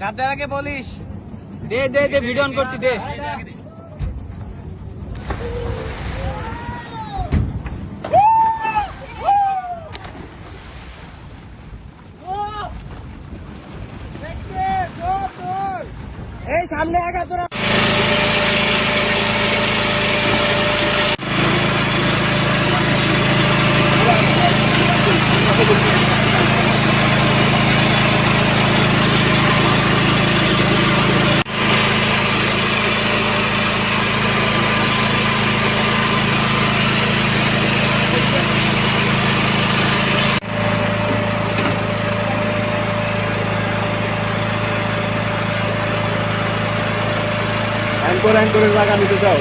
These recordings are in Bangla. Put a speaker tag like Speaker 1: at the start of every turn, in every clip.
Speaker 1: চাপ দেওয়ার আগে বলিস।
Speaker 2: দে দে দে ভিডিও অন করছি দে।
Speaker 1: এই সামনে আগা তোরা
Speaker 3: অ্যাঙ্কর অ্যাঙ্করের লাগা নিতে চাও?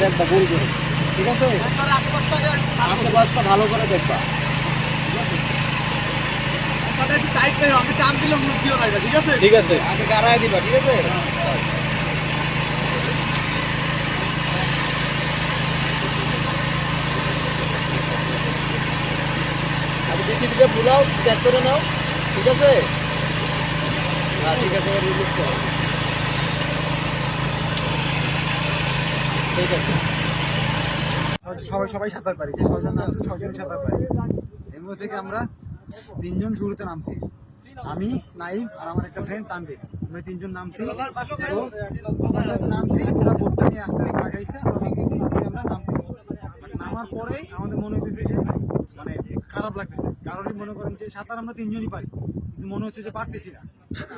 Speaker 3: দেখবা গোল করে। ঠিক আছে? আশেপাশটা ভালো করে দেখবা।
Speaker 1: ঠিক আছে?
Speaker 3: ঠিক আছে?
Speaker 1: আগে গাড়ায় দিবা ঠিক আছে?
Speaker 3: আগে বেশি দিকে চেক করে নাও। ঠিক আছে? হ্যাঁ ঠিক আছে ঠিক আছে।
Speaker 1: সবাই সবাই সাঁতার পারি, যে ছয়জন নামছে, ছয়জন সাঁতার পারি। এর মধ্যে থেকে আমরা তিনজন শুরুতে নামছি। আমি, নাইম আর আমার একটা ফ্রেন্ড তানভীর। আমরা তিনজন নামছি। নামছি ওরা বোটটা নিয়ে আসতে লাগাইছে আমরা নামছি। নামার পরেই আমাদের মনে হচ্ছে যে খারাপ লাগতেছে। কারণই মনে করেন যে সাঁতার আমরা তিনজনই পারি কিন্তু মনে হচ্ছে যে পারতেছি না।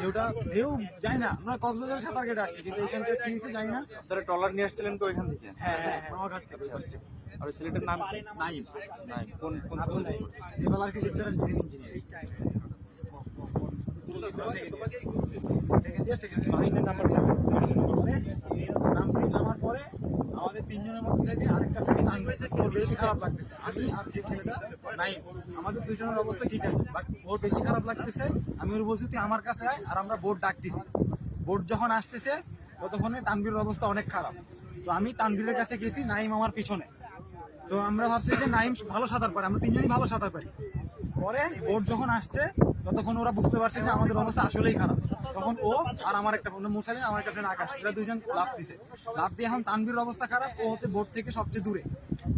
Speaker 1: ঢেউটা ঢেউ যাই না। আমরা কক্সবাজার সাঁতার কেটে আসছি কিন্তু এখান থেকে কি যাই না।
Speaker 3: তাহলে ট্রলার নিয়ে আসছিলেন তো ওইখান থেকে?
Speaker 1: হ্যাঁ হ্যাঁ হ্যাঁ আমার ঘাট থেকে। ওই পাশে।
Speaker 3: আর ছেলেটার নাম?
Speaker 1: নাইম।
Speaker 3: নাই কোন কোন
Speaker 1: এবার কি lecturer engineering second year second পরে আমাদের তিনজনের মধ্যে থেকে আরেকটা ওর বেশি খারাপ লাগতেছে আমি আর ছেলেটা আমাদের দুজনের অবস্থা ঠিক আছে ওর বেশি খারাপ লাগতেছে আমি ওর বলছি তুই আমার কাছে আয় আর আমরা বোর্ড ডাকতেছি বোর্ড যখন আসতেছে ততক্ষণে তানবীরের অবস্থা অনেক খারাপ তো আমি তানবীরের কাছে গেছি নাইম আমার পিছনে তো আমরা ভাবছি যে নাইম ভালো সাঁতার পারে, আমরা তিনজনই ভালো সাঁতার পারি। পরে বোর্ড যখন আসছে ততক্ষণ ওরা বুঝতে পারছে যে আমাদের অবস্থা আসলেই খারাপ। তখন ও আর আমার একটা বন্ধু মুসালিন আমার একটা ফ্রেন্ড আকাশ, এরা দুজন লাভ দিছে। লাভ দিয়ে এখন তানবীরের অবস্থা খারাপ, ও হচ্ছে বোট থেকে সবচেয়ে দূরে।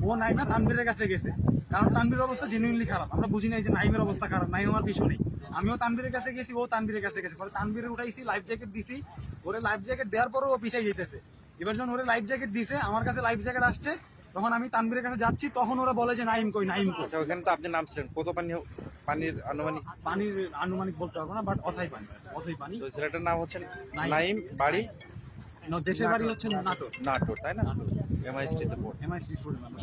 Speaker 1: ও নাইমা তানবীরের কাছে গেছে। কারণ তানবীরের অবস্থা জেনুইনলি খারাপ। আমরা বুঝি নাই যে নাইমের অবস্থা খারাপ, নাইম আমার পিছু নেই আমিও তানবীরের কাছে গেছি, ও তানবীরের কাছে গেছে। পরে তানবীরের উঠাইছি লাইফ জ্যাকেট দিছি। ওরে লাইফ জ্যাকেট দেওয়ার পরও ও পিছিয়ে যেতেছে এবার যখন ওরে লাইফ জ্যাকেট দিছে, আমার কাছে লাইফ জ্যাকেট আসছে তখন আমি তানবীরের কাছে যাচ্ছি তখন ওরা বলে যে নাইম কই নাইম কই?
Speaker 3: আচ্ছা ওখানে তো আপনি নাম ছিলেন কত পানি পানির আনুমানিক?
Speaker 1: পানির আনুমানিক বলতে পারব না বাট অথাই পানি অথাই পানি।
Speaker 3: তো ছেলেটার নাম হচ্ছে
Speaker 1: নাইম।
Speaker 3: বাড়ি?
Speaker 1: দেশের বাড়ি হচ্ছে নাটোর।
Speaker 3: নাটোর তাই না? এমআইএসটিতে পড়ে।
Speaker 1: এমআইএসটি স্টুডেন্ট আমরা